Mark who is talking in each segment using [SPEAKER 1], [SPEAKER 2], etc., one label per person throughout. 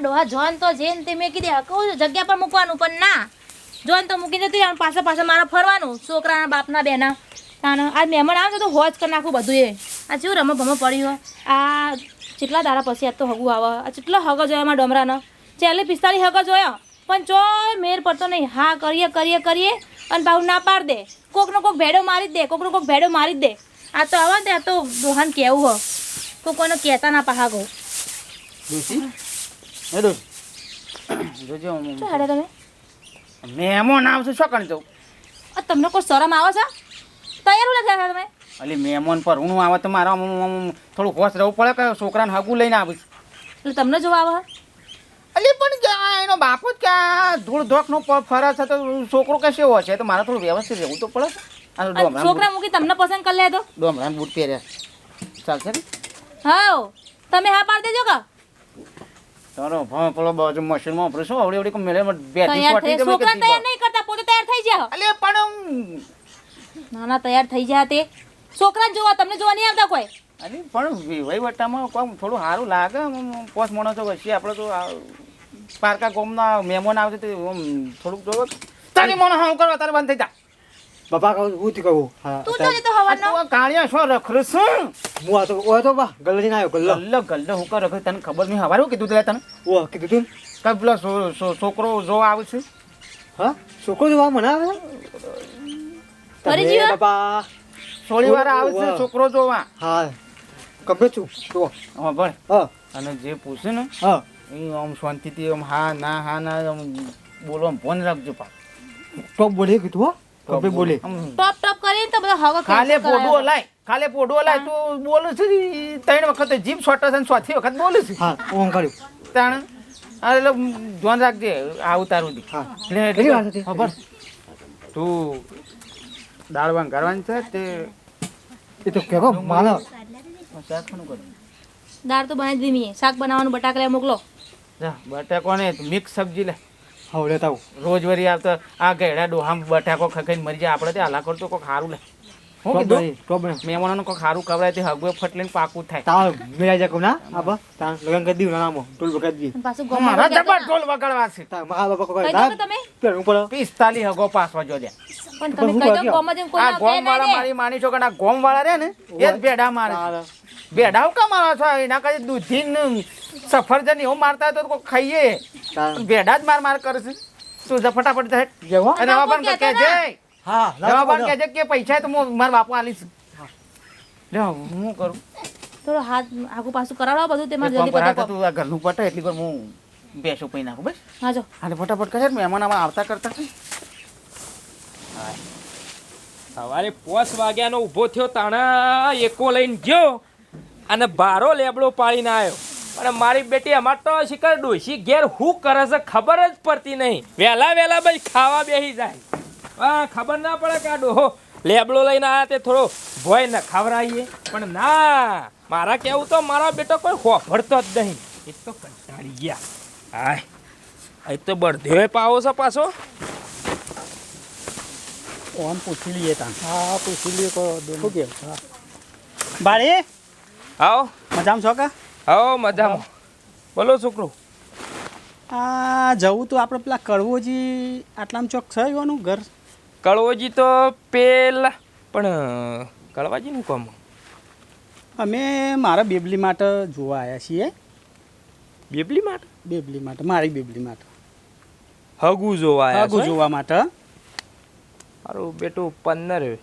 [SPEAKER 1] ડોહા, જોન તો જેન તે મેં કીધી કહું જગ્યા પર મૂકવાનું, પણ ના. જોન તો મૂકી જતી અને પાછા પાછા મારે ફરવાનું, છોકરાના બાપના બેના. તાને આ મહેમાન આવે તો હોજ કરી નાખું બધું એ. આ જેવું રમો ભમો પડ્યું આ કેટલા દાડા પછી આ તો હગું આવે. આ કેટલો હગો જોયા અમારા ડમરાનો? ચાલે પિસ્તાળીસ હગો જોયો. પણ ચો મેર પડતો નહીં. હા, કરીએ કરીએ કરીએ, અને ભાવ ના પાડ દે. કોકનો કોક ભેડો મારી જ દે, કોકનો કોક ભેડો મારી જ દે. આ તો આવે ને આ તો દોહાન કેવું હો કોઈ કોઈને કહેતા ના પાહા
[SPEAKER 2] ડોશી જોજો
[SPEAKER 1] શું હેડે તમે.
[SPEAKER 2] મહેમાન આવશે શું કરી
[SPEAKER 1] તમને કોઈ શરમ આવે છે? તૈયાર હું લખ્યા તમે?
[SPEAKER 2] અલી મહેમાન પર હું આવે તો મારા થોડું હોશ રહેવું પડે કે છોકરાને હગું લઈને આવીશ?
[SPEAKER 1] એટલે તમને જોવા આવે
[SPEAKER 2] અલી પણ એનો બાપો જ ક્યાં? ધૂળ ધોકનો ફરે છે તો છોકરો કે સેવો છે? તો મારે થોડું વ્યવસ્થિત રહેવું તો પડે
[SPEAKER 1] છોકરા મૂકી તમને પસંદ કરી લે તો.
[SPEAKER 2] ડોમરાના બૂટ પહેર્યા. ચાલશે
[SPEAKER 1] હા તમે હા પાડી દેજો કા?
[SPEAKER 2] તારો પેલો બાજુ મશીનમાં વાપરે શું આવડી આવડી મેલે બેટી
[SPEAKER 1] તૈયાર થઈ
[SPEAKER 2] સોટી દે
[SPEAKER 1] છોકરા તૈયાર નહીં કરતા પોતે તૈયાર થઈ જાઓ
[SPEAKER 2] અલે પણ
[SPEAKER 1] ના ના તૈયાર થઈ જાય તે. છોકરા જોવા તમને જોવા નહીં આવતા કોઈ?
[SPEAKER 2] અરે પણ વહીવટામાં કોમ થોડું સારું લાગે પોસ માણસો પછી આપણે તો પારકા ગોમના મહેમાન આવશે તો થોડુંક જોવો. તારી મને હા કરવા તારે બંધ થઈ જા.
[SPEAKER 3] બાપા કહું હું થી કહું? હા
[SPEAKER 1] તું જોજે તો હવાનો
[SPEAKER 2] તું કાણિયા છું
[SPEAKER 3] હું આ તો ઓય તો બા ગલ્લો આવ્યો ગલ્લો.
[SPEAKER 2] ગલ્લો ગલ્લો હું કર રખડે તને ખબર નહીં હવારું હું કીધું તું તને?
[SPEAKER 3] ઓ કીધું તું? ને?
[SPEAKER 2] કઈ પેલો છોકરો જો આવે છે?
[SPEAKER 3] હા? છોકરો જોવા મને આવે?
[SPEAKER 1] ફરી જીવ?
[SPEAKER 3] બાપા.
[SPEAKER 2] થોડી વાર આવે છે છોકરો જોવા.
[SPEAKER 3] હા કમ્પ્લે છું જો
[SPEAKER 2] હા ભણ.
[SPEAKER 3] હા.
[SPEAKER 2] અને જે પૂછે ને
[SPEAKER 3] હા.
[SPEAKER 2] એ આમ શાંતિથી આમ હા ના હા ના આમ બોલવા ફોન રાખજો પા
[SPEAKER 3] તો બોલે કીધું હો. કમ્પ્લે બોલે.
[SPEAKER 1] ટોપ ટોપ કરી તો બધા હવા
[SPEAKER 2] ખાલે પોડું અલાય ખાલે પોડું અલાય તું બોલું છે ત્રણ વખત જીભ છોટે છે ને ચોથી વખત બોલું છે.
[SPEAKER 3] હા ઓમ કર્યું
[SPEAKER 2] તાણ એટલે ધ્યાન રાખજે આવું તારું દી
[SPEAKER 3] હા.
[SPEAKER 2] એટલે? ખબર? તું દાળવાન કરવાની છે તે?
[SPEAKER 3] એ તો કેવો માનો.
[SPEAKER 2] શાક કોનું કરું?
[SPEAKER 1] દાળ તો બનાવી દીધી શાક બનાવવાનું બટાકા મોકલો.
[SPEAKER 2] જા બટાકો ને મિક્સ સબ્જી લે.
[SPEAKER 3] હા લેતા આવું
[SPEAKER 2] રોજ વરી આવતો આ ગયડા ડોહામ બટાકો ખખાઈને મરી જાય. આપણે તે હાલા કરતો કોઈ સારું લે. હું કીધું?
[SPEAKER 3] બની
[SPEAKER 2] મહેમાનોને કોઈ સારું ખવડાય તે હગવે ફટલીને પાકું થાય.
[SPEAKER 3] તાવ મેળા જા ના? આબા તા લગન કરી દીધું નામો ટોલ બગાડ દી
[SPEAKER 1] અને ગો
[SPEAKER 2] મારા
[SPEAKER 1] ગોમાં
[SPEAKER 2] જબર ઢોલ વગાડવા છે.
[SPEAKER 3] તા મા બાપા કોઈ
[SPEAKER 1] કહી
[SPEAKER 3] ના
[SPEAKER 1] કે તમે?
[SPEAKER 3] પેલું ઉપર
[SPEAKER 2] પિસ્તાલીસ હગો પાસવા જો દે
[SPEAKER 1] પણ તમે કહી દો? ગોમાં જેમ કોઈ
[SPEAKER 2] આ ગોમ વાળા મારી માની છો કે આ ગોમ વાળા રે ને એ જ ભેડા મારે ભેડા હું કામ છો? એના કઈ દૂધીન ને સફરજન એવું મારતા તો કોઈ ખાઈએ. ભેડા જ માર માર કરશે તું જા ફટાફટ જા. હેટ.
[SPEAKER 3] જેવો?
[SPEAKER 2] અને
[SPEAKER 1] ના,
[SPEAKER 2] જવાબાન કે જે
[SPEAKER 3] હા
[SPEAKER 2] જવાબાન
[SPEAKER 3] લાવો
[SPEAKER 2] કે કે પૈસા તો હું મારા બાપુ આલીશ. જા હું કરું?
[SPEAKER 1] થોડો હાથ આગુ પાછું કરાવડો બધું તેમાં જલ્દી
[SPEAKER 2] કર, આ તો આ ઘરનું પટે એટલી વાર હું બેસો પી નાખું બસ.
[SPEAKER 1] હા જો.
[SPEAKER 2] હાલે ફટાફટ કરે મહેમાન આમાં આવતા કરતા
[SPEAKER 4] સવારે પોસ વાગ્યાનો ઊભો થયો તાણા એકો લઈને ગયો અને બારો લેબડો પાડીને આવ્યો અને મારી બેટી અમાર તો શિખર ડોશી ઘેર હું કરે છે ખબર જ પડતી નહીં. વહેલા વહેલા ભાઈ ખાવા બેસી જાય. હા ખબર ના પડે કે આ ડોહો લેબડો લઈને આવ્યા તે થોડો ભોય ન ખવડાવીએ. પણ ના મારા કેવું તો મારો બેટો કોઈ હોભળતો જ નહીં. એ તો કંટાળી ગયા. હાય એ તો બળદેવે પાવો છે પાછો.
[SPEAKER 5] ઓમ પૂછી લઈએ તાં
[SPEAKER 3] હા પૂછી લઈએ કો
[SPEAKER 5] શું હા. બાળી?
[SPEAKER 4] આવો.
[SPEAKER 5] મજામાં છો કા?
[SPEAKER 4] આવો મજામાં. બોલો છોકરો.
[SPEAKER 5] આ જવું તો આપણે પેલા કડવોજી આટલામ ચોક છે એવાનું ઘર?
[SPEAKER 4] કડવોજી તો પેલા પણ કડવાજીનું કામ?
[SPEAKER 5] અમે મારા બેબલી માટે જોવા આવ્યા છીએ.
[SPEAKER 4] બેબલી માટે?
[SPEAKER 5] બેબલી માટે મારી બેબલી માટે.
[SPEAKER 4] હગુ જોવા આવ્યા છો
[SPEAKER 5] જોવા માટે.
[SPEAKER 4] મારું બેટું પંદર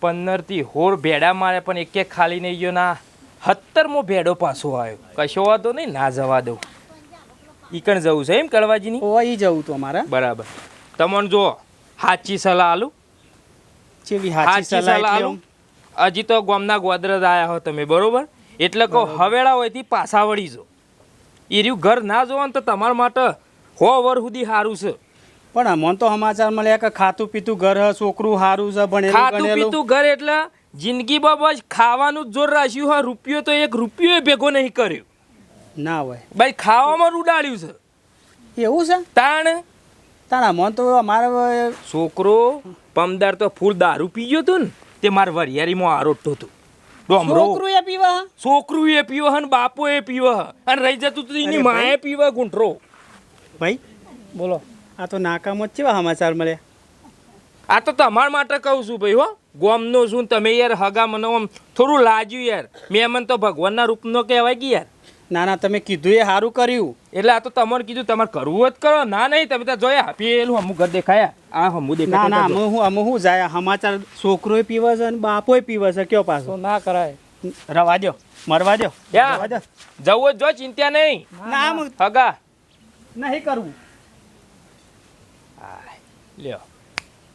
[SPEAKER 4] પંદરથી હોળ ભેડા મારે પણ એક એક ખાલી નહીં ગયો ના. સત્તરમો ભેડો પાછો આવ્યો. કશો વાંધો નહીં ના જવા દઉં. ઈકણ જવું છે એમ કળવાજીની
[SPEAKER 5] ઓ ઈ જવું તો અમારા.
[SPEAKER 4] બરાબર. તમને જો સાચી સલાહ આલું.
[SPEAKER 5] ચેવી
[SPEAKER 4] સાચી સલાહ આલું. હજી તો ગામના ગોદરજ આયા હો તમે બરોબર? એટલે કહો હવેળા હોયથી પાછા વળી જો. એ રહ્યું ઘર ના જોવો ને તો તમારા માટે હો વર સુધી સારું છે.
[SPEAKER 5] પણ અમને તો સમાચાર મળ્યા કે ખાતું પીતું ઘર છોકરું સારું છે ભણેલું
[SPEAKER 4] ખાતું પીતું ઘર એટલે જિંદગીમાં બસ ખાવાનું જ જોર રાખ્યું હોય રૂપિયો તો એક રૂપિયો ભેગો નહીં કર્યો.
[SPEAKER 5] ના હોય.
[SPEAKER 4] ભાઈ ખાવામાં રૂડાડ્યું છે.
[SPEAKER 5] એવું છે?
[SPEAKER 4] તાણ?
[SPEAKER 5] તારા મન તો અમારે
[SPEAKER 4] છોકરો પમદાર તો ફૂલ દારૂ પી ગયો હતો ને તે મારા વરિયાળીમાં આરોટતો હતો.
[SPEAKER 5] છોકરું એ પીવા?
[SPEAKER 4] છોકરું એ પીવે હે ને બાપો એ પીવે. અને રહી જતું તું એની માએ પીવે ગુંઠરો.
[SPEAKER 5] ભાઈ
[SPEAKER 4] બોલો.
[SPEAKER 5] આ તો નાકામ જ કેવા સમાચાર મળ્યા
[SPEAKER 4] આ તો તમારા માટે કહું છું ભાઈ હો. ગોમનો છું ને તમે યાર હગા મને આમ થોડું લાજ્યું યાર. મેમન તો ભગવાનના રૂપનો કહેવાય કે યાર.
[SPEAKER 5] ના ના તમે કીધું એ સારું કર્યું.
[SPEAKER 4] એટલે આ તો તમારે કીધું તમારે કરવું જ કરો. ના નહીં તમે તો જોયા પેલું અમુક ઘર દેખાયા. આ હમું
[SPEAKER 5] ના
[SPEAKER 4] દેખાય
[SPEAKER 5] ના અમે હું અમુ શું જાય. સમાચાર છોકરોય પીવે છે અને બાપોય પીવે છે. કયો પાછો?
[SPEAKER 4] ના કરાય.
[SPEAKER 5] રવા દો મરવા દો
[SPEAKER 4] જવું જ જો ચિંતા નહીં.
[SPEAKER 5] ના
[SPEAKER 4] હગા.
[SPEAKER 5] નહીં કરવું.
[SPEAKER 4] લ્યો.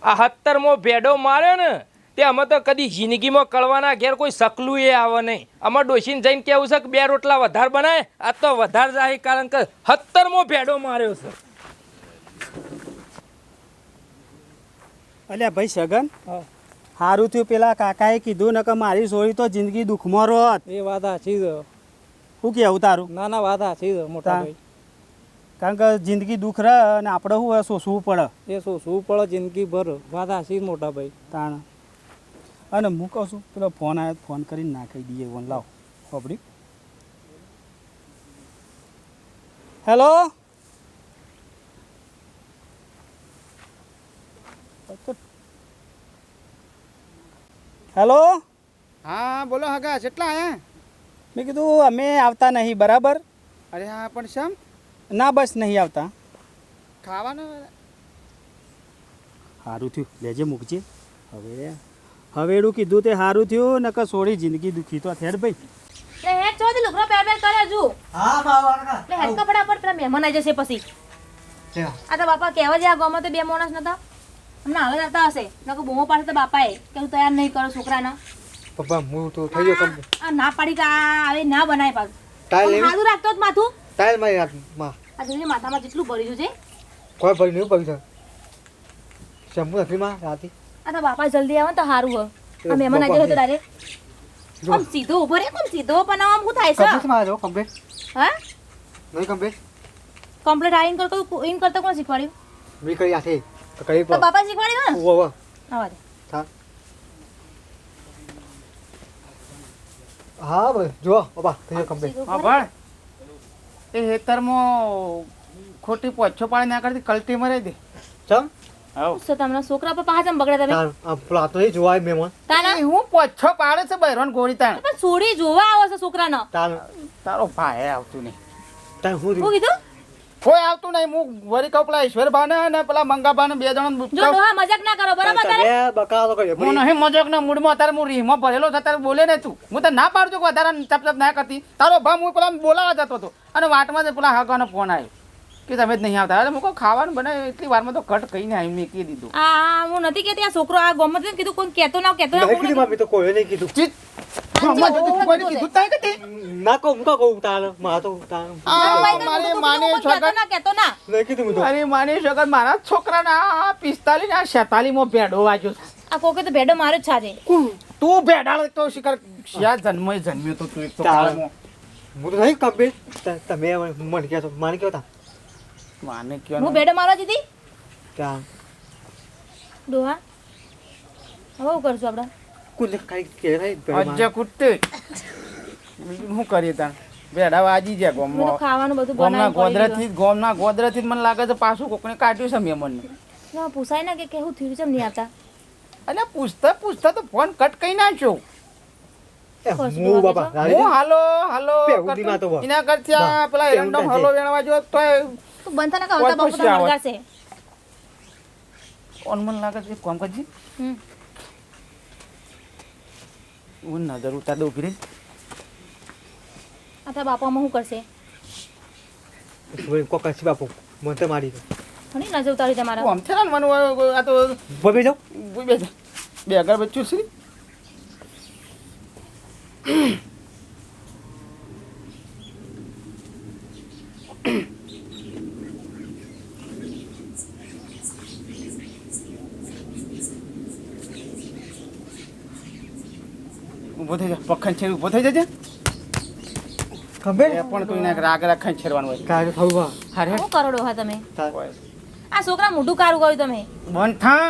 [SPEAKER 4] આ હત્તરમો ભેડો માર્યો ને તે અમે તો કદી જિંદગીમાં કળવાના ઘેર કોઈ સકલું એ આવે નહીં. અમે ડોસીને જઈને કેવું છે કે બે રોટલા વધારે બનાય આ તો વધારે જાય કારણ કે હત્તરમો ભેડો માર્યો છે.
[SPEAKER 5] અલ્યા ભાઈ સગન સારું થયું પેલા કાકાએ કીધું ને કે મારી સોળી તો જિંદગી દુઃખમાં રોત.
[SPEAKER 6] એ વાત સાચી છે.
[SPEAKER 5] શું કેવું તારું?
[SPEAKER 6] ના ના વાત સાચી છે મોટા ભાઈ.
[SPEAKER 5] કારણ કે જિંદગી દુઃખ રહે અને આપણે શું સોસવું પડે.
[SPEAKER 6] એ શું શું પડે જિંદગી ભર વાત સાચી મોટા ભાઈ.
[SPEAKER 5] તાણ. અને હું કહું છું પેલો ફોન આવ્યો ફોન કરીને નાખી દઈએ ફોન લાવ. ખબરી હેલો? હેલો?
[SPEAKER 2] હા બોલો હગા કેટલા હે
[SPEAKER 5] મેં કીધું અમે આવતા નહીં બરાબર?
[SPEAKER 2] અરે હા પણ શેમ?
[SPEAKER 5] ના બસ નહીં આવતા.
[SPEAKER 2] ખાવાનું?
[SPEAKER 5] સારું થયું. લેજે મૂકજે. હવે હવેડું કીધું તે સારું થયું નકર સોળી જિંદગી દુખી તો થેડ ભાઈ.
[SPEAKER 1] એટલે હેડ ચોથી લુગડો પહેર પહેર કરે હજુ.
[SPEAKER 3] હા બાબા
[SPEAKER 1] એટલે હેડ કપડા પર પેલા મહેમાન આવી જશે પછી. આ તો બાપા કહેવા જાય ગામમાં તો બે માણસ નતા. હમણાં હવે જતા હશે. નકર બૂમો પાડે તો બાપાએ કે હું તૈયાર નહીં કરો છોકરાને.
[SPEAKER 3] પપ્પા હું તો થઈ ગયો
[SPEAKER 1] આ ના પાડી કે આ હવે ના બનાય પાછું
[SPEAKER 3] ટાઈલ
[SPEAKER 1] રાખતો જ માથું.
[SPEAKER 3] ટાઈલ મારી
[SPEAKER 1] આ જોઈને માથામાં જેટલું ભર્યું છે.
[SPEAKER 3] કોઈ ભર્યું નહીં પડી શેમ્પુ નથી માં રાતે.
[SPEAKER 1] આ તો બાપા જલ્દી આવે તો સારું હોય આ મહેમાન આજે હતો
[SPEAKER 3] તારે.
[SPEAKER 1] આમ સીધો ઊભો રે આમ સીધો પણ આમ થાય છે?
[SPEAKER 3] કમ્પ્લીટ મારો કમ્પ્લીટ.
[SPEAKER 1] હા?
[SPEAKER 3] નહીં કમ્પ્લીટ?
[SPEAKER 1] કમ્પ્લીટ આ ઇન કરતો ઇન કરતો કોણ શીખવાડ્યું?
[SPEAKER 3] મેં કરી આથે તો કરી
[SPEAKER 1] તો
[SPEAKER 3] પણ.
[SPEAKER 1] બાપા શીખવાડ્યું ને?
[SPEAKER 3] ઓવો
[SPEAKER 1] આવા દે
[SPEAKER 3] હા હા ભાઈ જો બાબા થઈ કમ્પ્લીટ.
[SPEAKER 2] હા. પણ એ હેતરમાં ખોટી પોછો પાડી ના કરતી કલટી મરાઈ દે.
[SPEAKER 3] ચમ?
[SPEAKER 2] હવ
[SPEAKER 1] તમને છોકરા પર પાછા બગડે તમે?
[SPEAKER 3] તાર આ પેલા તો જોવાય મહેમાન
[SPEAKER 1] તાના
[SPEAKER 2] હું પોછો પાડે છે બૈરોન ગોળી તાણ.
[SPEAKER 1] પણ છોડી જોવા આવે છે છોકરાનો.
[SPEAKER 3] તાર
[SPEAKER 2] તારો ભાઈ આવતું નહીં.
[SPEAKER 3] તાર હું
[SPEAKER 1] કીધું?
[SPEAKER 2] કોઈ આવતું નહીં. હું વરી કહું પેલા ઈશ્વરભાને અને પેલા મંગાભાને બે જણા
[SPEAKER 1] જો ડોહા મજાક ના કરો બરાબર તારે?
[SPEAKER 2] હું નહીં મજાકના મૂડમાં અત્યારે હું રીહમાં ભરેલો છે અત્યારે બોલે ને તું. હું તો ના પાડું છું કે વધારે ચપ ચપ ના કરતી. તારો ભાવ હું પેલા બોલાવા જતો હતો અને વાટમાં જ પેલા હગાનો ફોન આવ્યો. કે તમે જ નહીં આવતા. અરે મૂકો ખાવાનું બનાવે એટલી વારમાં તો કટ કહીને આવી મેં કહી દીધું.
[SPEAKER 1] આ હું નથી કેતી આ છોકરો આ ગમત નથી કીધું કોઈ કહેતો ના કહેતો ના
[SPEAKER 3] કીધું મમ્મી તો કોઈ નહીં કીધું.
[SPEAKER 2] ચીત. ગામમાં જતું તું કોઈને કીધું જ નહીં કે તે?
[SPEAKER 3] ના કહું કા કહું તારમાં તો તાર
[SPEAKER 2] આ મારી માની
[SPEAKER 1] કહેતો
[SPEAKER 2] છોકરા
[SPEAKER 1] ના કહેતો ના.
[SPEAKER 3] નહીં કીધું તો.
[SPEAKER 2] અરે માની છોકરા મારા છોકરાના પિસ્તાલીસ આ છેતાલીસમાં ભેડો વાગ્યો
[SPEAKER 1] આ કોકે તો ભેડો માર્યો જ છાજે.
[SPEAKER 2] તું ભેડાળ તો શિકાર શિયા જન્મ જન્મ્યો તો તું એક તો
[SPEAKER 3] હું તો નહીં કમ્પ્લીટ તમે મને કહો છો માને કહો
[SPEAKER 2] માને
[SPEAKER 1] હું
[SPEAKER 2] કયો
[SPEAKER 1] ભેડો મારવા દીધી
[SPEAKER 3] ત્યાં
[SPEAKER 1] ડોહા? હવે શું કરશું આપણે
[SPEAKER 3] કુલ કઈ કે નહીં
[SPEAKER 2] અજ્જ કુટ્ટે શું કરીએ તાણ? ભેડા વાજી જાય ગોમ
[SPEAKER 1] ખાવાનું બધું
[SPEAKER 2] ગોમના ગોદરાથી ગોમના ગોદરાથી મને લાગે છે પાછું કોકને કાઢ્યું છે મેમનને
[SPEAKER 1] ના પૂછાય ના કે કેવું થયું છે નહીં આવતા
[SPEAKER 2] અને પૂછતા પૂછતા તો ફોન કટ કઈ નાખ્યો
[SPEAKER 3] હું બાબા
[SPEAKER 2] હું હાલો હાલો. એના કરતી આ પેલા એરંડમ હાલો વેણવા જો તો
[SPEAKER 1] તું બંધ થા ને કે
[SPEAKER 2] કોઈ
[SPEAKER 1] આવતા બાપુ
[SPEAKER 2] પૂછ્યા
[SPEAKER 1] તમને
[SPEAKER 2] હોય.
[SPEAKER 1] વળગાડશે
[SPEAKER 2] લાગે છે? કોમ કરજી.
[SPEAKER 1] હમ.
[SPEAKER 2] હું નજર ઉતાર દઉં ફીરે
[SPEAKER 1] આ તારા બાપામાં શું કરશે?
[SPEAKER 3] કોઈ બાપુ. મને તો મારી દો.
[SPEAKER 1] ઘણી નજર ઉતારી તમારા.
[SPEAKER 2] આમ છે ને મને આ તો
[SPEAKER 3] બબે જાઓ.
[SPEAKER 2] બે બે આગળ બચ્ચું છે છેડ ઊભો થઈ જજે.
[SPEAKER 3] ખબર
[SPEAKER 2] એ પણ તું એને રાગ રાગ ખાઈ હોય.
[SPEAKER 3] કાય થવું
[SPEAKER 2] હારે.
[SPEAKER 1] શું કરો હા તમે? આ છોકરા મોઢું કારું કર્યું તમે.
[SPEAKER 2] બંધ થા.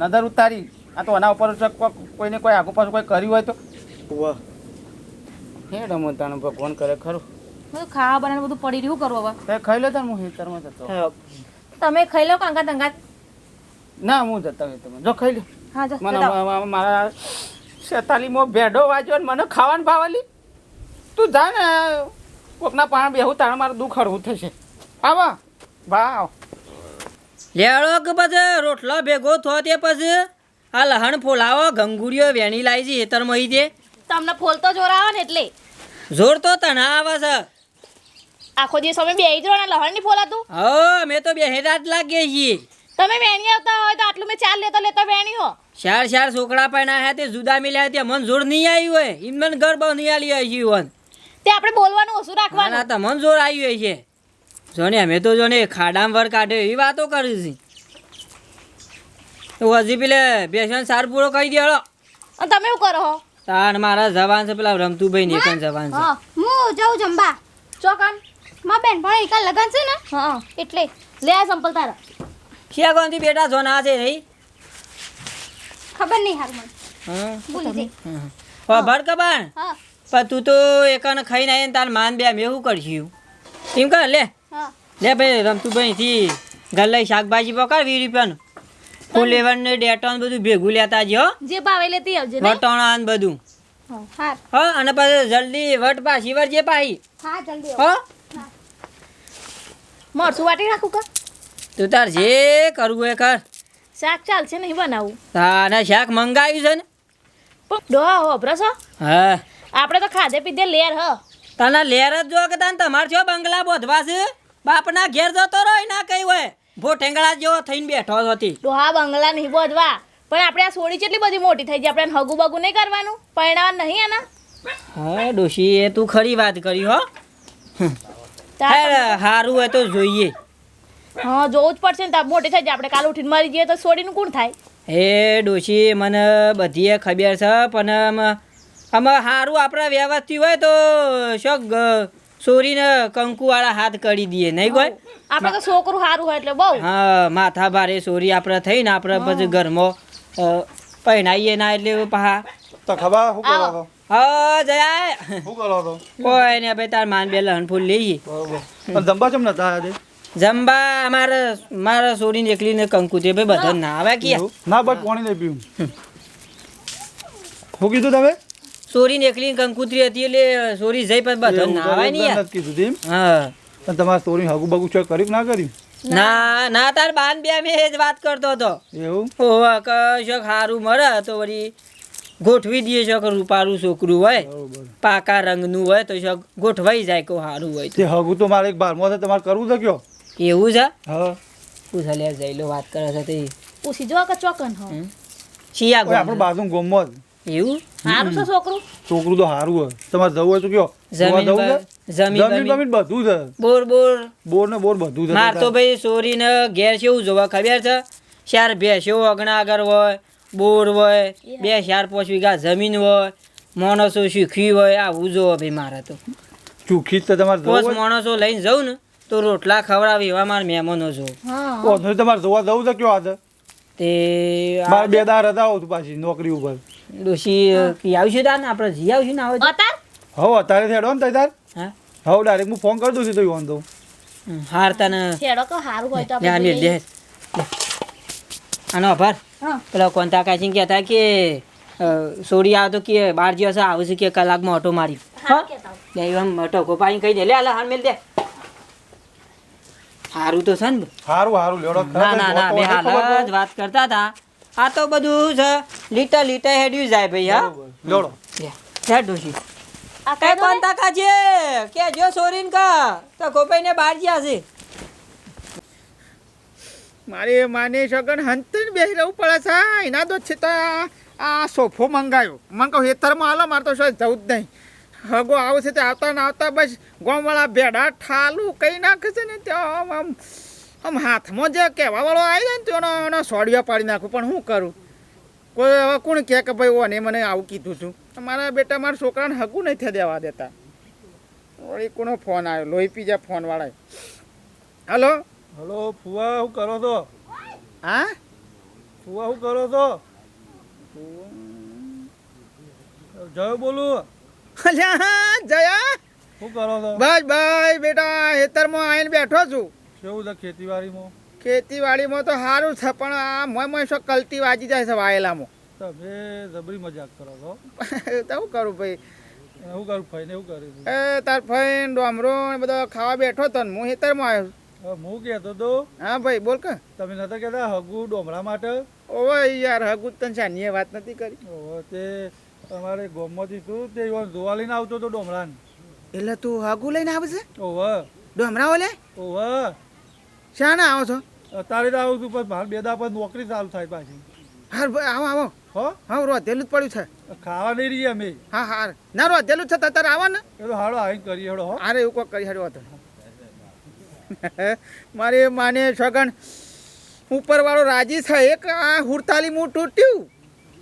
[SPEAKER 2] નજર ઉતારી. આ તો આના ઉપર કોઈને કોઈ આગુ પાછું કોઈ કર્યું હોય તો.
[SPEAKER 3] વાહ
[SPEAKER 2] હે રમો તાણે ભગવાન કરે ખરું.
[SPEAKER 7] બધું ખાવા બનાવવાનું બધું પડી રહ્યું કરવું હવે.
[SPEAKER 2] તે ખાઈ લો હું હેતરમાં જતો.
[SPEAKER 7] તમે ખાઈ લો કાંગા તંગા
[SPEAKER 2] ના હું જતો તમે. જો ખાઈ લે.
[SPEAKER 7] હા જો
[SPEAKER 2] મને મારા શેતાલીમાં ભેડો વાંચ્યો ને મને ખાવાનું ભાવાલી તું જા ને કોકના પાણ બેહું તાણ મારું દુઃખ હળવું થશે. આવા. ભાવ
[SPEAKER 8] લેળો કે પછી રોટલો ભેગો થો તે પછી? આ લહણ ફોલાવો ગંગુરીઓ વેણી લાવી છે હેતરમાં ઈ દે
[SPEAKER 7] તમને ફોલતો જોર આવે ને એટલે.
[SPEAKER 8] જોર તો તણા આવે છે.
[SPEAKER 7] આખો દિવસ અમે બેહી જો ને લહણની ફોલાતું?
[SPEAKER 8] હા મેં તો બે હેડા જ લાગીએ છીએ.
[SPEAKER 7] તમે વેણી આવતા હોય તો આટલું મેં ચાર લેતા લેતા વેણી હો.
[SPEAKER 8] ચાર ચાર છોકરા પણ હે તે જુદા મિલ્યા તે મન જોર નહીં આવ્યું હોય. ઇમન ઘર બહુ નહીં આલી આવી જીવન
[SPEAKER 7] તે આપણે બોલવાનું ઓછું
[SPEAKER 8] ના
[SPEAKER 7] રાખવાનું
[SPEAKER 8] તો મન જોર આવ્યું હોય છે. જોને અમે તો જોને ખાડામાં વર કાઢ્યો એવી વાતો કરી છે. તો હજી પેલે બેસન સાર પૂરો કરી દેડો
[SPEAKER 7] અને તમે શું કરો
[SPEAKER 8] તાણ મારા જવાન છે પેલા રમતુભાઈ ને એકન જવાન છે.
[SPEAKER 7] હું
[SPEAKER 9] જાઉં
[SPEAKER 7] જંબા
[SPEAKER 9] ચોકનમાં બેન પણ એકા લગન છે ને?
[SPEAKER 7] હા.
[SPEAKER 9] એટલે
[SPEAKER 7] લે સંપલ તારા.
[SPEAKER 8] શિયાગોનથી બેટા જોના છે નહીં.
[SPEAKER 9] ખબર નહીં હાર મને. ભૂલી જઈ
[SPEAKER 8] ખબર કબાણ
[SPEAKER 9] હા.
[SPEAKER 8] પણ તું તો એકાને ખાઈને આવીને તાર માન બે મેં શું કરશું એમ કર લે. લે ભાઈ રમતુભાઈ થી ઘર લઈ શાકભાજી પકડ વીસ રૂપિયાનું. ફૂલ લેવન ને ડેટો ને બધું ભેગું લેતા જ
[SPEAKER 7] જે ભાવે લેતી આવજે
[SPEAKER 8] વટોણા ને બધું. હા અને પછી જલ્દી વટ પાછી વરજે પાહી
[SPEAKER 9] હા જલ્દી.
[SPEAKER 8] હો.
[SPEAKER 7] મરસું વાટી રાખું કા?
[SPEAKER 8] તું તાર જે કરવું એ કર.
[SPEAKER 7] શાક ચાલશે નહીં બનાવું.
[SPEAKER 8] ને શાક મંગાવ્યું છે ને?
[SPEAKER 7] પણ ડોહા હો ભરસો
[SPEAKER 8] હા.
[SPEAKER 7] આપણે તો ખાધે પીધે લેર હ.
[SPEAKER 8] તને લેર જ જો કે તને તમારે છો બંગલા બોધવા છે? બાપના ઘેર જતો રહો ના કઈ હોય. ભોટેંગડા જેવો થઈને બેઠો હતી.
[SPEAKER 7] ડોહા બંગલા નહીં બોધવા. પણ આપણે આ સોડી કેટલી બધી મોટી થઈ ગઈ આપણે હગુ બગુ નહીં કરવાનું? પરણાવવાનું નહીં એના
[SPEAKER 8] હા ડોશી એ તું ખરી વાત કરી હો. હારું હોય તો જોઈએ.
[SPEAKER 7] હા જોવું જ પડશે ને તાપ મોટી થઈ જાય આપણે કાલે ઉઠીને મરી જઈએ તો સોડીનું કોણ થાય?
[SPEAKER 8] એ ડોશી મને બધીએ ખબર છે પણ આમ આમ સારું આપણે વ્યવસ્થિત હોય તો શોક સોરીને કંકુવાળા હાથ કરી દઈએ નહીં કોઈ
[SPEAKER 7] આપણે તો છોકરું સારું હોય એટલે બહુ.
[SPEAKER 8] હા માથા ભારે ચોરી આપણે થઈને આપણે પછી ઘરમાં પહેણાઈએ ના એટલે પહા.
[SPEAKER 6] તો ખબર શું કરો
[SPEAKER 8] હા જયા.
[SPEAKER 6] શું કરો તો?
[SPEAKER 8] કોઈ ને ભાઈ તાર માન બે લહન ફૂલ લઈએ.
[SPEAKER 6] બરોબર. પણ જમવા ચમ નતા આજે
[SPEAKER 8] જમવા અમારે મારા સોરી એકલીને કંકુ તે ભાઈ બધા ના આવે કે
[SPEAKER 6] ના બસ પાણી નહીં પીવું. શું કીધું તમે?
[SPEAKER 8] સોરી નીકળી કંકુતરી હતી એટલે સોરી જઈ પણ બધા ના આવે નહીં યાર.
[SPEAKER 6] કીધું તેમ?
[SPEAKER 8] હા.
[SPEAKER 6] પણ તમારા સોરી હગુ બગુ ચેક કર્યું ના કર્યું
[SPEAKER 8] ના ના તાર બાન બે મે એ જ વાત કરતો હતો.
[SPEAKER 6] એવું?
[SPEAKER 8] ઓવા કશોક સારું મળે તો વળી ગોઠવી દઈએ છો કે રૂપારું છોકરું હોય પાકા રંગનું હોય તો ગોઠવાઈ જાય કે સારું હોય તો.
[SPEAKER 6] તે હગું તો મારે એક બારમો છે તમારે કરવું તો કયો?
[SPEAKER 8] એવું છે?
[SPEAKER 6] હા.
[SPEAKER 8] પૂછા લે જઈલો વાત કરે છે તે.
[SPEAKER 7] પૂછી જો કે ચોકન હો.
[SPEAKER 8] શિયા
[SPEAKER 6] ગો આપણો બાજુ ગોમો
[SPEAKER 8] એવું?
[SPEAKER 7] હારું છે છોકરું?
[SPEAKER 6] છોકરું તો હારું હે તમારે જવું હોય તો કયો?
[SPEAKER 8] જમીન જમીન
[SPEAKER 6] જમીન બધું છે.
[SPEAKER 8] બોર બોર.
[SPEAKER 6] બોર ને બોર બધું છે.
[SPEAKER 8] માર તો ભાઈ સોરીને ઘેર કેવું જોવા ખબર છે? ચાર ભેંસો અગણા આગળ હોય બોર હોય બે ચાર પાંચ વીઘા જમીન હોય માણસો શીખવી હોય આવું જોવો ભાઈ મારે તો.
[SPEAKER 6] ચૂકી તો તમારે જવું
[SPEAKER 8] માણસો લઈને જવું ને તો રોટલા ખવડાવી એવા મારા મહેમાનો જો
[SPEAKER 7] હા.
[SPEAKER 6] તમારે જોવા જવું છે કયો આજે?
[SPEAKER 8] તે
[SPEAKER 6] મારે બે દાર હતા આવું પાછી નોકરી ઉપર.
[SPEAKER 8] ડોશી કી આવશું તાર ને? આપણે જી આવશું ને આવે તો?
[SPEAKER 7] અતાર?
[SPEAKER 6] હવે અત્યારે થેડો ને તાર?
[SPEAKER 8] હા.
[SPEAKER 6] હો ડાયરેક્ટ હું ફોન કરી દઉં છું તો. વાંધો
[SPEAKER 8] હાર તને.
[SPEAKER 7] થેડો કે હારું હોય તો આપણે
[SPEAKER 8] દે. આનો આભાર.
[SPEAKER 7] હા.
[SPEAKER 8] પેલા કોંતા કાચી કહેતા કે સોરી આવે તો કે બાર દિવસ આવે છે કે કલાકમાં ઓટો મારી. હા. એમ ટકો પાણી કહી દે. લે હાલ હાલ મેલ દે. સારું તો છે ને
[SPEAKER 6] સારું સારું લેડો
[SPEAKER 8] ના ના ના બે હાલ જ વાત કરતા હતા. આ તો બધું છે. લીટર લીટર હેડ્યું જાય ભાઈ હા?
[SPEAKER 6] લેવડો
[SPEAKER 8] લે ડોશી.
[SPEAKER 7] આ
[SPEAKER 8] કઈ
[SPEAKER 7] કહી
[SPEAKER 8] તાકા છે કે જો સોરીન કા તો કોપાઈને બાર ગયા છે.
[SPEAKER 2] મારે માને સગન હંતન બેહી રહેવું પડે છે. એના તો છે તો આ સોફો મંગાયો. મને કહું હેતરમાં હાલો મારે તો જવું જ નહીં. હગો આવશે છે તે આવતા ને આવતા બસ ગોમવાળા ભેડા ઠાલું કઈ નાખે છે ને ત્યાં આમ આમ આમ હાથમાં જે કહેવાવાળો આવી જાય ને તો એનો એનો સોડિયા પાડી નાખું. પણ શું કરું? કોઈ હવે કોણ કહે કે ભાઈ ઓને મને આવું કીધું છું મારા બેટા મારા છોકરાને હગું નહીં થયા દેવા દેતા. વળી કોનો ફોન આવ્યો? લોહી પીજા ફોનવાળા હલો?
[SPEAKER 6] હલો ફુવા શું કરો છો?
[SPEAKER 2] હા?
[SPEAKER 6] ફુવા શું કરો છો? જય બોલું.
[SPEAKER 2] અલ્યા જયા?
[SPEAKER 6] શું કરો છો?
[SPEAKER 2] બસ ભાઈ બેટા હેતરમાં આવીને બેઠો છું.
[SPEAKER 6] કેવું છે ખેતીવાડીમાં?
[SPEAKER 2] ખેતીવાડીમાં તો સારું છે પણ આ મોય મોય શું કલતી વાજી જાય છે વાયેલામાં.
[SPEAKER 6] તમે જબરી મજાક કરો છો.
[SPEAKER 2] તો કરું ભાઈ?
[SPEAKER 6] અને કરું? ફઈને એવું કરું
[SPEAKER 2] એ તાર ફઈન ડોમરો ને બધો ખાવા બેઠો તો હું હેતરમાં આવ્યો
[SPEAKER 6] હું કહેતો તો
[SPEAKER 2] હા ભાઈ બોલ કે.
[SPEAKER 6] તમે નતા કહેતા હગુ ડોમરા માટે?
[SPEAKER 2] ઓવે યાર હગુ તને શાનીએ વાત નથી કરી.
[SPEAKER 6] ઓહો, તે તમારે ગોમમાંથી તું તે જોવા લઈને આવતો તો ડોમરાન.
[SPEAKER 2] એટલે તું હાગુ લઈને આવે છે?
[SPEAKER 6] ઓવ.
[SPEAKER 2] ડોમરા ઓલે
[SPEAKER 6] ઓવ.
[SPEAKER 2] શાને આવો છો?
[SPEAKER 6] અત્યારે તો આવું છું પણ મારે બે દા પર નોકરી ચાલુ થાય પાછી.
[SPEAKER 2] હાર ભાઈ આવો આવો.
[SPEAKER 6] હો?
[SPEAKER 2] હા રોધેલું જ પડ્યું છે.
[SPEAKER 6] ખાવા નહીં રહીએ અમે.
[SPEAKER 2] હા હાર ના રોધેલું જ છે તારે આવો ને.
[SPEAKER 6] એ તો હાડો આવીને કરીએ હેડો હો.
[SPEAKER 2] અરે એવું કોઈ કરી હેડો હતો મારી માને છગન ઉપરવાળો રાજી છે એક આ હુડતાલીમું તૂટ્યું.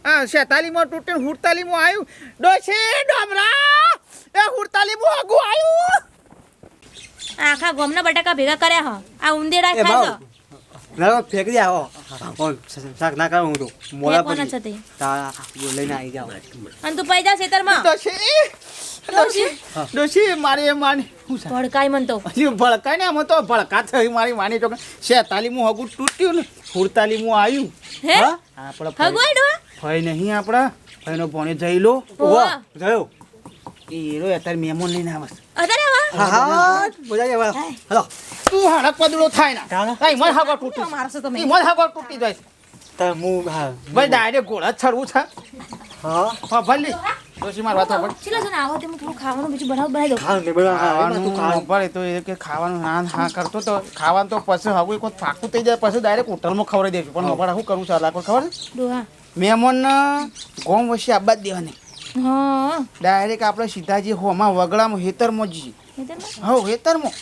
[SPEAKER 2] હા શેતાલીમાં તૂટ્યું હુડતાલીમું આવ્યું ડોશી ડોમરા! એ હુડતાલીમું આગું આવ્યું
[SPEAKER 1] આખા ગોમના બટાકા ભેગા કર્યા હો. આ ઉંદેડા ખાજો. લાવો
[SPEAKER 3] ના ફેંકી દે આવો. શાક ના કરું હું તો. મોડા
[SPEAKER 1] પર છે
[SPEAKER 3] પછી
[SPEAKER 1] તે
[SPEAKER 3] તા લઈને આવી જાવ
[SPEAKER 1] અને તું પૈ જા ખેતરમાં
[SPEAKER 2] ડોશી ડોશી ડોશી? મારી એ માની હું છે
[SPEAKER 1] મન તો.
[SPEAKER 2] હજી ભડકાય ને આમાં તો ભડકા થઈ મારી માની તો શેતાલીમું હગું તૂટ્યું ને હુડતાલીમું આવ્યું
[SPEAKER 1] હે?
[SPEAKER 2] હા? આપણે ફઈ નહીં આપણા. ફઈનો ભણે જઈ લો.
[SPEAKER 1] ઓવા
[SPEAKER 3] જયો.
[SPEAKER 2] એ હીરો અત્યારે મહેમાન લઈને આવે છે.
[SPEAKER 1] અરે
[SPEAKER 3] હા હા બધા જવા. હલો.
[SPEAKER 2] તું હડક પદડો થાય ના. કઈ મન હાગો તૂટી
[SPEAKER 1] મારશો તમે?
[SPEAKER 2] મન હાગો તૂટી જાય.
[SPEAKER 3] તા હું હા.
[SPEAKER 2] ભાઈ ડાયરેક્ટ ગોળા છડવું છે.
[SPEAKER 3] હા.
[SPEAKER 2] હા ભલે. દોશી માર વાત સાંભળ.
[SPEAKER 1] ચલો છે ને આવો તે હું થોડું ખાવાનું બીજું બનાવ બનાવી દઉં.
[SPEAKER 3] ખાવાનું નહીં બનાવ
[SPEAKER 2] ખાવાનું
[SPEAKER 3] તું ખાવાનું
[SPEAKER 2] સાંભળ, તો એ કે ખાવાનું હા હા કરતો તો ખાવાનું તો પછી હવે કોઈ ફાકું થઈ જાય પછી ડાયરેક્ટ હોટલમાં ખવડાવી દેજો પણ હવે શું કરું છું લાખો ખબર
[SPEAKER 1] ડોહા.
[SPEAKER 2] ગોમ વચ્ચે આબાદ દેવાની.
[SPEAKER 1] હા.
[SPEAKER 2] ડાયરેક્ટ આપણે સીધાજી હોમાં વગડામાં હેતરમાં જઈએ.
[SPEAKER 1] ખેતરમાં?
[SPEAKER 2] હો હેતરમાં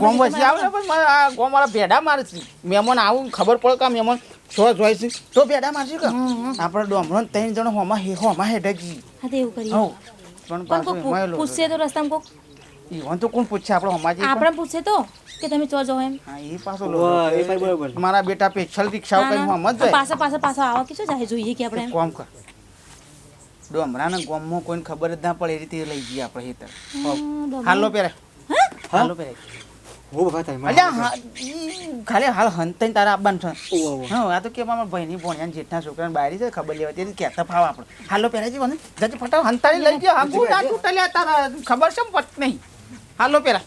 [SPEAKER 2] ગોમ વચ્ચે આવે પણ મારે આ ગોમ વાળા ભેડા મારે છે. મહેમાન આવું ખબર પડે કે મહેમાન છો જોઈ છે. તો ભેડા મારશે કે? આપણે ડોમરો ત્રણ જણ હોમાં હે હોમાં હેઠે જઈએ
[SPEAKER 1] હા તે એવું કરીએ.
[SPEAKER 2] હો પણ
[SPEAKER 1] પણ
[SPEAKER 2] પાછું
[SPEAKER 1] પૂછશે તો રસ્તામાં કોક?
[SPEAKER 2] ઈવન તો કોણ પૂછે? આપણે હોમાજી
[SPEAKER 1] આપણે પૂછે તો? કે તમે ચો જો એમ?
[SPEAKER 2] હા એ પાછો
[SPEAKER 3] લો. એ પણ બરોબર.
[SPEAKER 2] મારા બેટા પેશલ રિક્ષાઓ કઈ હોમાં મત જાય.
[SPEAKER 1] પાછા પાછા પાછા આવા કે છો જાય જોઈએ કે આપણે
[SPEAKER 2] કોમ કર. ડોમરાના ગોમમાં કોઈને ખબર જ ના પડે એ રીતે લઈ જઈએ આપણે હેતર હાલો પેરે. હાલો પહેરે
[SPEAKER 3] હું
[SPEAKER 2] અલ્યા ખાલી હાલ હંતાઈને તારા આપવાનું છે. હા આ તો કે મારા ભાઈની ભણ્યા જેઠના છોકરાને બારી છે ખબર લેવા તેથી કહેતા ફાવ આપણે. હાલો પહેરાજી મને. જજે ફટાવ હંતાડી લઈ ગયો. હંગું ના તૂટલે તારા ખબર છે પત નહીં. હાલો પહેરા.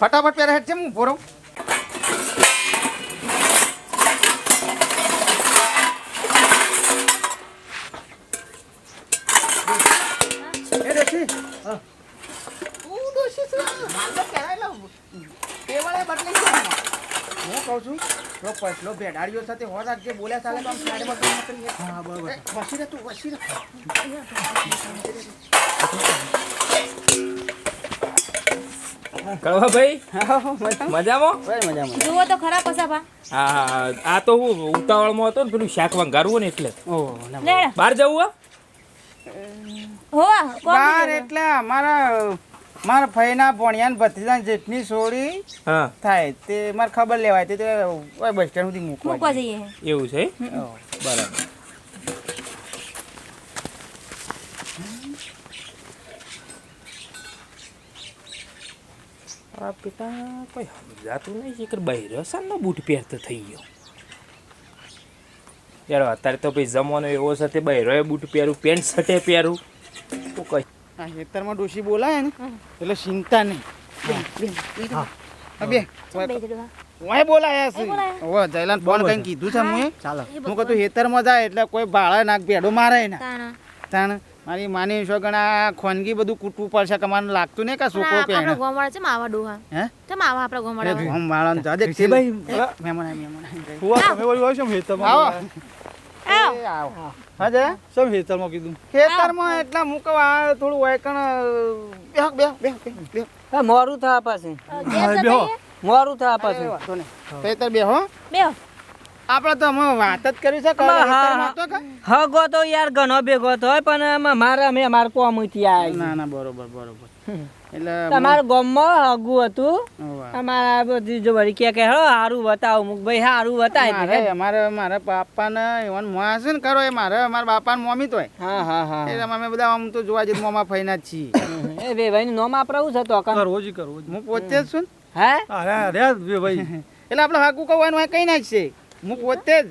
[SPEAKER 2] ફટાફટ પહેરા હેઠ છે હું પોરો એ ડોશી. તું ડોશી છે. હાલો પહેરાયેલા. ટેવાળે બદલાઈ ગયા આમાં. હું કહું છું પછલો ભેડાડીઓ સાથે હોત રાખજે બોલ્યા ચાલે તો આમ સાડે બગડી નીકળી
[SPEAKER 3] હા. બરાબર.
[SPEAKER 2] વસી રહે તું વસી રહે
[SPEAKER 4] કળવા ભાઈ? મજામાં?
[SPEAKER 1] જુઓ તો ખરા પસાપા
[SPEAKER 4] હા હા હા. આ તો હું ઉતાવળમાં હતો ને પેલું શાક વંગારવું ને એટલે.
[SPEAKER 2] ઓહ
[SPEAKER 4] બહાર જવું હો
[SPEAKER 1] હો કોણ
[SPEAKER 2] એટલે અમારા મારા ફઈના ભણિયાન ભત્રીજા જેટની સોડી
[SPEAKER 4] હા.
[SPEAKER 2] થાય. તે મારે ખબર લેવાય. તે બસ સ્ટેન્ડ સુધી મૂકવા
[SPEAKER 1] જઈએ.
[SPEAKER 4] એવું છે? બરાબર. આ પિતા કોઈ સમજાતું નહીં છે કે બહેરો સાનો બૂટ પહેરતો થઈ ગયો. યાર અત્યારે તો ભાઈ જમવાનો એવો છે તે બહેરોએ બૂટ પહેરું પેન્ટ શર્ટે પહેરું તો કઈ
[SPEAKER 2] આ ખેતરમાં ડોશી બોલાય ને એટલે ચિંતા નહીં. બે
[SPEAKER 1] બે
[SPEAKER 2] ઓય બોલાયા છે. ઓય જયલાન ફોન કઈ કીધું છે મુએ
[SPEAKER 3] ચાલો.
[SPEAKER 2] હું કહું તું જાય એટલે કોઈ ભાડા નાક ભેડો મારે ના.
[SPEAKER 1] તાણ.
[SPEAKER 2] મારી માની છો ગણા ખોનગી બધું કૂટવું પડશે કે મને લાગતું નહીં કે છોકરો કે
[SPEAKER 1] આપણા છે માવા ડોહા.
[SPEAKER 2] હે?
[SPEAKER 1] માવા આપણા
[SPEAKER 2] જા દે
[SPEAKER 3] ભાઈ,
[SPEAKER 6] તમે હેતરમાં કીધું?
[SPEAKER 2] ખેતરમાં એટલા મૂકવા થોડું વાયકણ
[SPEAKER 8] હા મોરું થા પાસે
[SPEAKER 1] ઘેર
[SPEAKER 8] મોરું થા પાસે
[SPEAKER 2] ખેતર
[SPEAKER 1] બેહો.
[SPEAKER 2] આપણે તો અમે વાત જ કરી છે
[SPEAKER 8] હગો તો યાર ઘણો ભેગો થયો પણ મારા મેં માર કોમ
[SPEAKER 2] ના ના બરોબર બરોબર. એટલે
[SPEAKER 8] તમારા ગામમાં હગું હતું. અમારા બધી જો વળી કે કે હળો સારું બતાવો મુક ભાઈ સારું બતાય.
[SPEAKER 2] અરે અમારે મારા બાપાને એવન મોં છે ને કરો એ મારે મારા બાપાને મોમી તો
[SPEAKER 8] હા હા હા.
[SPEAKER 2] એ અમે બધા આમ તો જોવા જઈએ મોમા ફઈના જ છીએ.
[SPEAKER 8] એ બે ભાઈ નું નામ આપરાવું છે તો
[SPEAKER 6] કરવો જ કરવો
[SPEAKER 2] હું પોતે જ છું ને?
[SPEAKER 8] હે?
[SPEAKER 6] અરે અરે બે ભાઈ.
[SPEAKER 2] એટલે આપણે હાકું કહેવાનું કઈ ના છે. હું પોતે જ.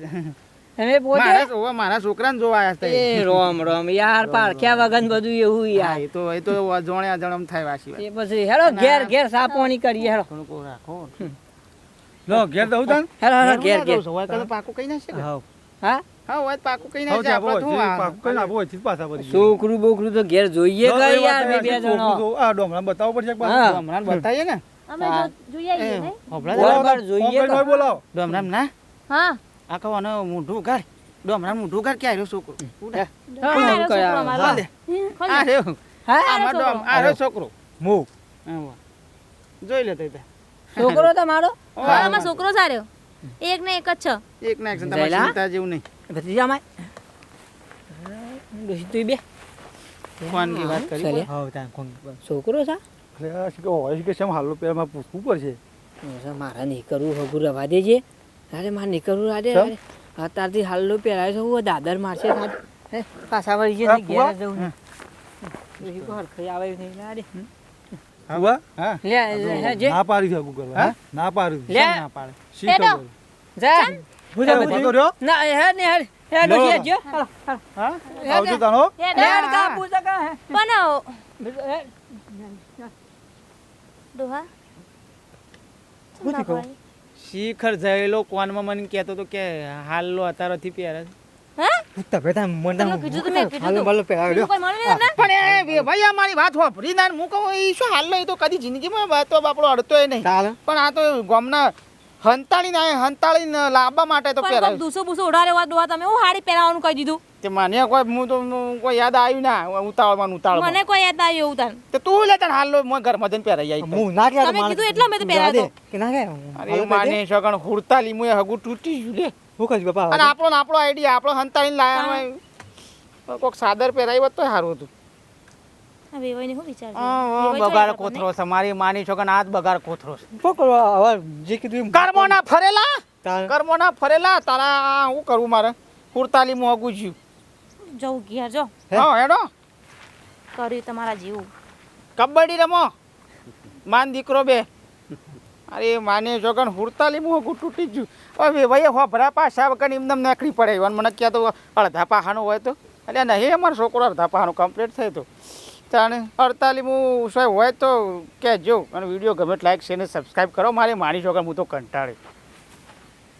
[SPEAKER 8] તમે પોતે
[SPEAKER 2] મારા છોકરા- મારા છોકરાને જોવા આવ્યા હતા
[SPEAKER 8] એ રોમ રોમ યાર પારખ્યા વગન બધું એવું યાર.
[SPEAKER 2] એ તો એ તો જોણે અજાણમ થાય વાસી
[SPEAKER 8] એ પછી હેલો ઘેર ઘેર સાપોણી કરીએ
[SPEAKER 2] હેલો કોણ રાખો.
[SPEAKER 6] લો ઘેર દઉં તન.
[SPEAKER 8] હેલો હેલો ઘેર ઘેર
[SPEAKER 2] હોય કદ પાકું કઈ નાખશે?
[SPEAKER 8] હા.
[SPEAKER 2] હા? હોય પાકું કઈ નાખશે આપણે શું
[SPEAKER 6] પાકું કઈ આપો હોય પાછા પડી
[SPEAKER 8] છોકરું બોકરું તો ઘેર જોઈએ કઈ યાર બે બે જણો.
[SPEAKER 6] આ ડોમરા બતાવવું પડશે.
[SPEAKER 2] હમણાં બતાવીએ ને?
[SPEAKER 1] અમે
[SPEAKER 8] જોઈએ
[SPEAKER 6] બોલાવો.
[SPEAKER 2] ડોમરામ ના?
[SPEAKER 1] હા.
[SPEAKER 2] આ કહો ને મોઢું ડોમરામ મોઢું ક્યાં રહ્યો છોકરો? આ રહ્યો.
[SPEAKER 8] હા
[SPEAKER 2] આમાં ડોમ આ રહ્યો છોકરો.
[SPEAKER 6] મો
[SPEAKER 2] જોઈ લે તો.
[SPEAKER 8] છોકરો તમારો?
[SPEAKER 1] આમાં છોકરો સાર્યો એક ને એક જ છ.
[SPEAKER 2] એક ના એક્શન તમારે
[SPEAKER 8] જયલા?
[SPEAKER 2] ચિંતા જેવું નહીં.
[SPEAKER 8] ભત્રીજા માય ડોશી તું બે.
[SPEAKER 2] ફોનની વાત કરી
[SPEAKER 3] હા તાન કોણ
[SPEAKER 8] છોકરો છે?
[SPEAKER 6] અરે આ શું કે હોય છે કે શેમ હાલો પેરમાં પૂછવું પડશે
[SPEAKER 8] મારા નહીં કરવું હગું રવા દેજે. અરે માર નહીં કરવું રાડે અત્યારથી હાલો પહેરાય છે હું દાદર મારશે. હે, પાછા વળી છે ઘેર જવું નહીં. ડોશી કો હરખાઈ આવે નહીં લાડે.
[SPEAKER 6] હા
[SPEAKER 2] હા.
[SPEAKER 8] લે લે, હે, જે
[SPEAKER 6] ના પાડી છે હગું ના પાડી
[SPEAKER 2] ના પાડે?
[SPEAKER 6] શી
[SPEAKER 8] જા.
[SPEAKER 6] હું છે. રહ્યો?
[SPEAKER 8] ના હે ને હે હે
[SPEAKER 6] લો.
[SPEAKER 8] જો હાલો, હાલો.
[SPEAKER 2] હા?
[SPEAKER 6] આવજો તાનો
[SPEAKER 1] હે,
[SPEAKER 8] કા પૂછા કા
[SPEAKER 1] બનાવો.
[SPEAKER 3] શું?
[SPEAKER 2] શિખર જયેલો કોનમાં મને કહેતો તો કે હાલો અતારોથી પહેરે
[SPEAKER 1] તું મેં તું.
[SPEAKER 2] એ મારી વાત હોભરી ના હું કહું એ શું હાલ એ તો કદી જિંદગીમાં વાતો આપણો અડતોય નહીં. પણ આ તો ગામના હંતાળી ના હંતાળી લાવવા માટે તો પહેરાય
[SPEAKER 1] દૂસો વાત ઉડાડે હોય તમે હું હાડી પહેરાવાનું કહી દીધું?
[SPEAKER 2] તે મને કોઈ હું તો કોઈ યાદ આવ્યું ના. ઉતાવળમાં ઉતાવળ
[SPEAKER 1] મને કોઈ યાદ આવ્યું એવું
[SPEAKER 2] તે તું લે તને હાલ હું ઘરમાં જઈને પહેરાઈ આવી
[SPEAKER 3] હું ના કે
[SPEAKER 1] તમે કીધું એટલે મે તો પહેરાયો.
[SPEAKER 3] કે ના કે
[SPEAKER 2] અરે માને સગણ હુડતાલી મુએ હગુ તૂટી ગયું લે.
[SPEAKER 3] હું કહું બાપા
[SPEAKER 2] અને આપણો આપણો આઈડિયા આપણો હંતાળીને લાયા હોય. કોક સાદર પહેરાઈ હોત તો સારું હતું.
[SPEAKER 1] આ છે?
[SPEAKER 2] આ, આ, બગાડ કોથરો છે. મારી માની છોકન આ જ બગાડ કોથરો છે.
[SPEAKER 3] હવે જે કીધું
[SPEAKER 2] કર્મોના ફરેલા? કર્મોના ફરેલા? તારા હું શું કરવું મારે? કુર્તાલી મોગું છું
[SPEAKER 1] કરને? જવું ઘેર જો
[SPEAKER 3] હે?
[SPEAKER 2] હા હેડો.
[SPEAKER 1] કર્યું તમારા જેવું.
[SPEAKER 2] કબડ્ડી રમો. માન દીકરો બે. અરે માને જોગણ હુડતાલી મોગું તૂટી ગયું. હવે ભાઈ હોભરા પાછા વગર એમને નકડી પડે. અને મને ક્યાં તો અડધા પાહાનું હોય તો. એટલે નહીં અમારો છોકરો અડધા પાહાનું કમ્પ્લીટ થાય તો. તાણે અડતાલી હું હોય તો કહેજો. અને વીડિયો ગમે લાઈક છે ને સબસ્ક્રાઈબ કરો. મારે માની જોગણ હું તો કંટાળે.